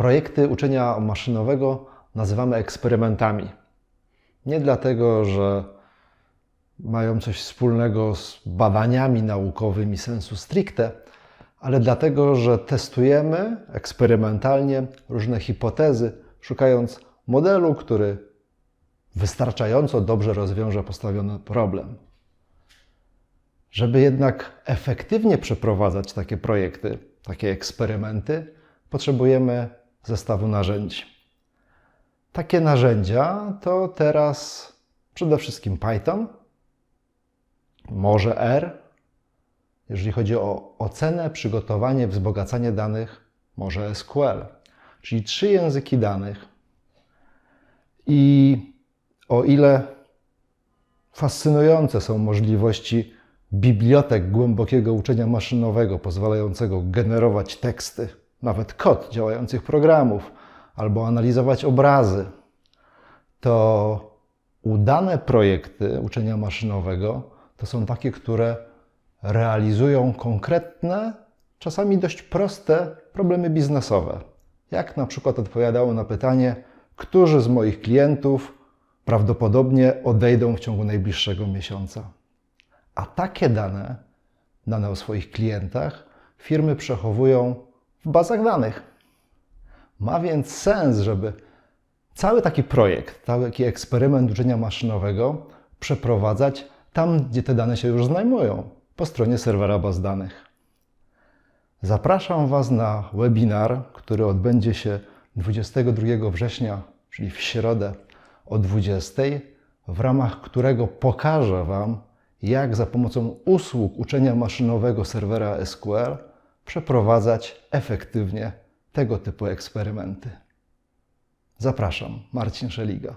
Projekty uczenia maszynowego nazywamy eksperymentami. Nie dlatego, że mają coś wspólnego z badaniami naukowymi sensu stricte, ale dlatego, że testujemy eksperymentalnie różne hipotezy, szukając modelu, który wystarczająco dobrze rozwiąże postawiony problem. Żeby jednak efektywnie przeprowadzać takie projekty, takie eksperymenty, potrzebujemy zestawu narzędzi. Takie narzędzia to teraz przede wszystkim Python, może R, jeżeli chodzi o ocenę, przygotowanie, wzbogacanie danych, może SQL, czyli trzy języki danych. I o ile fascynujące są możliwości bibliotek głębokiego uczenia maszynowego, pozwalającego generować teksty, nawet kod działających programów, albo analizować obrazy, to udane projekty uczenia maszynowego to są takie, które realizują konkretne, czasami dość proste problemy biznesowe. Jak na przykład odpowiadało na pytanie, którzy z moich klientów prawdopodobnie odejdą w ciągu najbliższego miesiąca. A takie dane, dane o swoich klientach, firmy przechowują w bazach danych. Ma więc sens, żeby cały taki projekt, taki eksperyment uczenia maszynowego przeprowadzać tam, gdzie te dane się już znajdują, po stronie serwera baz danych. Zapraszam Was na webinar, który odbędzie się 22 września, czyli w środę o 20, w ramach którego pokażę Wam, jak za pomocą usług uczenia maszynowego serwera SQL przeprowadzać efektywnie tego typu eksperymenty. Zapraszam, Marcin Szeliga.